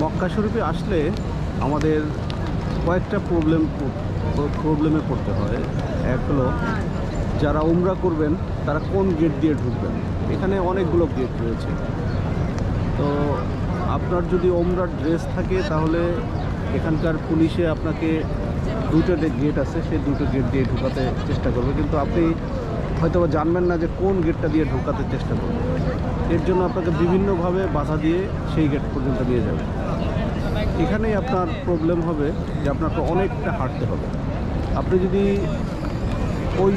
মক্কা শরীফে আসলে আমাদের কয়েকটা প্রবলেম প্রবলেমে পড়তে হয়। এক হলো, যারা উমরা করবেন, তারা কোন গেট দিয়ে ঢুকবেন? এখানে অনেকগুলো গেট রয়েছে। তো আপনার যদি ওমরার ড্রেস থাকে, তাহলে এখানকার পুলিশে আপনাকে দুটো গেট আছে, সেই দুটো গেট দিয়ে ঢুকাতে চেষ্টা করবে। কিন্তু আপনি হয়তো জানবেন না যে কোন গেটটা দিয়ে ঢোকাতে চেষ্টা করবে। এর জন্য আপনাকে বিভিন্নভাবে বাধা দিয়ে সেই গেট পর্যন্ত নিয়ে যাবে। এখানেই আপনার প্রবলেম হবে যে আপনাকে অনেকটা হাঁটতে হবে। আপনি যদি ওই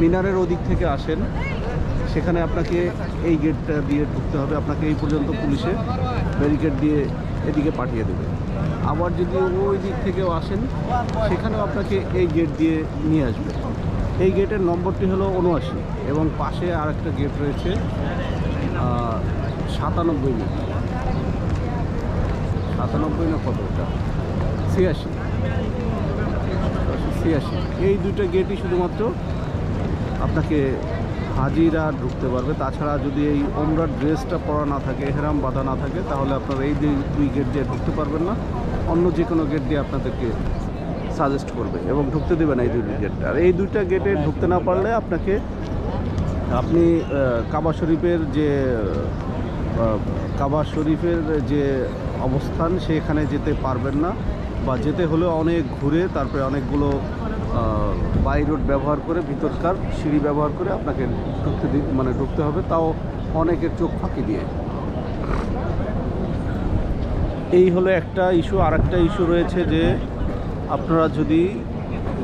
মিনারের ওদিক থেকে আসেন, সেখানে আপনাকে এই গেটটা দিয়ে ঢুকতে হবে। আপনাকে এই পর্যন্ত পুলিশে ব্যারিকেড দিয়ে এদিকে পাঠিয়ে দেবে। আবার যদি ওই দিক থেকেও আসেন, সেখানেও আপনাকে এই গেট দিয়ে নিয়ে আসবে। এই গেটের নম্বরটি হলো উনআশি এবং পাশে আর একটা গেট রয়েছে সাতানব্বই মিটার। সাতানব্বই না কত ওটা ছিয়াশি। ছিয়াশি। এই দুটো গেটই শুধুমাত্র আপনাকে হাজিরা ঢুকতে পারবে। তাছাড়া যদি এই ওমরার ড্রেসটা পরা না থাকে হেরাম বাঁধা না থাকে, তাহলে আপনারা এই দুই গেট দিয়ে ঢুকতে পারবেন না। অন্য যে কোনো গেট দিয়ে আপনাদেরকে সাজেস্ট করবে এবং ঢুকতে দেবে না এই দুই গেটটা আর এই দুইটা গেটে ঢুকতে না পারলে আপনাকে, আপনি কাবা শরীফের যে কাবা শরীফের যে অবস্থান, সেখানে যেতে পারবেন না বা যেতে হলে অনেক ঘুরে, তারপরে অনেকগুলো বাই রোড ব্যবহার করে, ভিতরকার সিঁড়ি ব্যবহার করে আপনাকে ঢুকতে মানে ঢুকতে হবে। তাও অনেকের চোখ ফাঁকি দিয়ে। এই হলো একটা ইস্যু আর একটা ইস্যু রয়েছে যে আপনারা যদি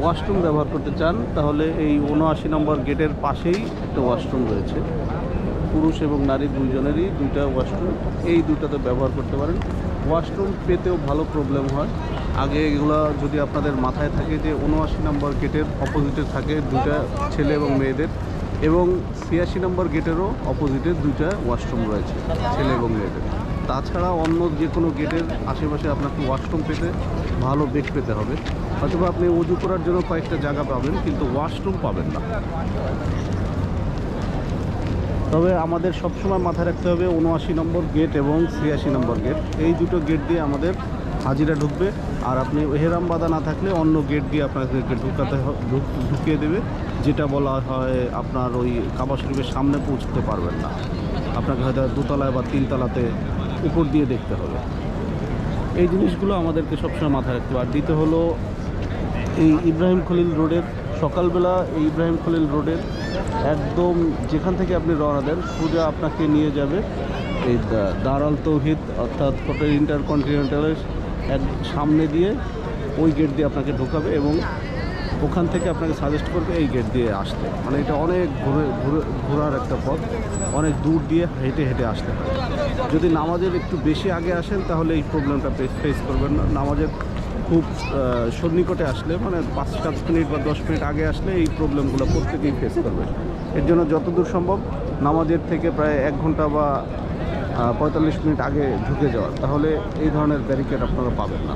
ওয়াশরুম ব্যবহার করতে চান, তাহলে এই উনআশি নম্বর গেটের পাশেই একটা ওয়াশরুম রয়েছে। পুরুষ এবং নারী দুইজনেরই দুইটা ওয়াশরুম এই দুটাতে ব্যবহার করতে পারেন। ওয়াশরুম পেতেও ভালো প্রবলেম হয়। আগে এগুলো যদি আপনাদের মাথায় থাকে যে উনআশি নম্বর গেটের অপোজিটে থাকে দুইটা ছেলে এবং মেয়েদের, এবং ছিয়াশি নম্বর গেটেরও অপোজিটে দুইটা ওয়াশরুম রয়েছে, ছেলে এবং মেয়েদের। তাছাড়া অন্য যে কোনো গেটের আশেপাশে আপনাকে ওয়াশরুম পেতে ভালো বেড পেতে হবে। অথবা আপনি উজু করার জন্য কয়েকটা জায়গা পাবেন, কিন্তু ওয়াশরুম পাবেন না। তবে আমাদের সবসময় মাথায় রাখতে হবে উনআশি নম্বর গেট এবং ছিয়াশি নম্বর গেট। এই দুটো গেট দিয়ে আমাদের হাজিরা ঢুকবে। আর আপনি হেরাম বাধা না থাকলে অন্য গেট দিয়ে আপনাদেরকে ঢুকাতে ঢুক- ঢুকিয়ে দেবে, যেটা বলা হয় আপনার ওই কাবা শরীফের সামনে পৌঁছতে পারবেন না। আপনাকে হয়তো দোতলায় বা তিনতলাতে উপর দিয়ে দেখতে হবে। এই জিনিসগুলো আমাদেরকে সবসময় মাথায় রাখতে হবে। আর দ্বিতীয় হলো, এই ইব্রাহিম খলিল রোডের সকালবেলা এই ইব্রাহিম খলিল রোডের একদম যেখান থেকে আপনি রওনা দেন, সোজা আপনাকে নিয়ে যাবে এই দারাল তৌহিদ, অর্থাৎ হোটেল ইন্টারকন্টিনেন্টালের এক সামনে দিয়ে ওই গেট দিয়ে আপনাকে ঢোকাবে এবং ওখান থেকে আপনাকে সাজেস্ট করবে এই গেট দিয়ে আসতে। মানে এটা অনেক ঘুরে ঘুরে, ঘোরার একটা পথ। অনেক দূর দিয়ে হেঁটে হেঁটে আসতে হয়। যদি নামাজের একটু বেশি আগে আসেন, তাহলে এই প্রবলেমটা ফেস করবেন না। নামাজের খুব সন্নিকটে আসলে মানে পাঁচ, সাত মিনিট বা দশ মিনিট আগে আসলে এই প্রবলেমগুলো প্রত্যেকেই ফেস করবে। এর জন্য যতদূর সম্ভব নামাজের থেকে প্রায় এক ঘণ্টা বা পঁয়তাল্লিশ মিনিট আগে ঢুকে যাওয়ার তাহলে এই ধরনের ব্যারিকেড আপনারা পাবেন না।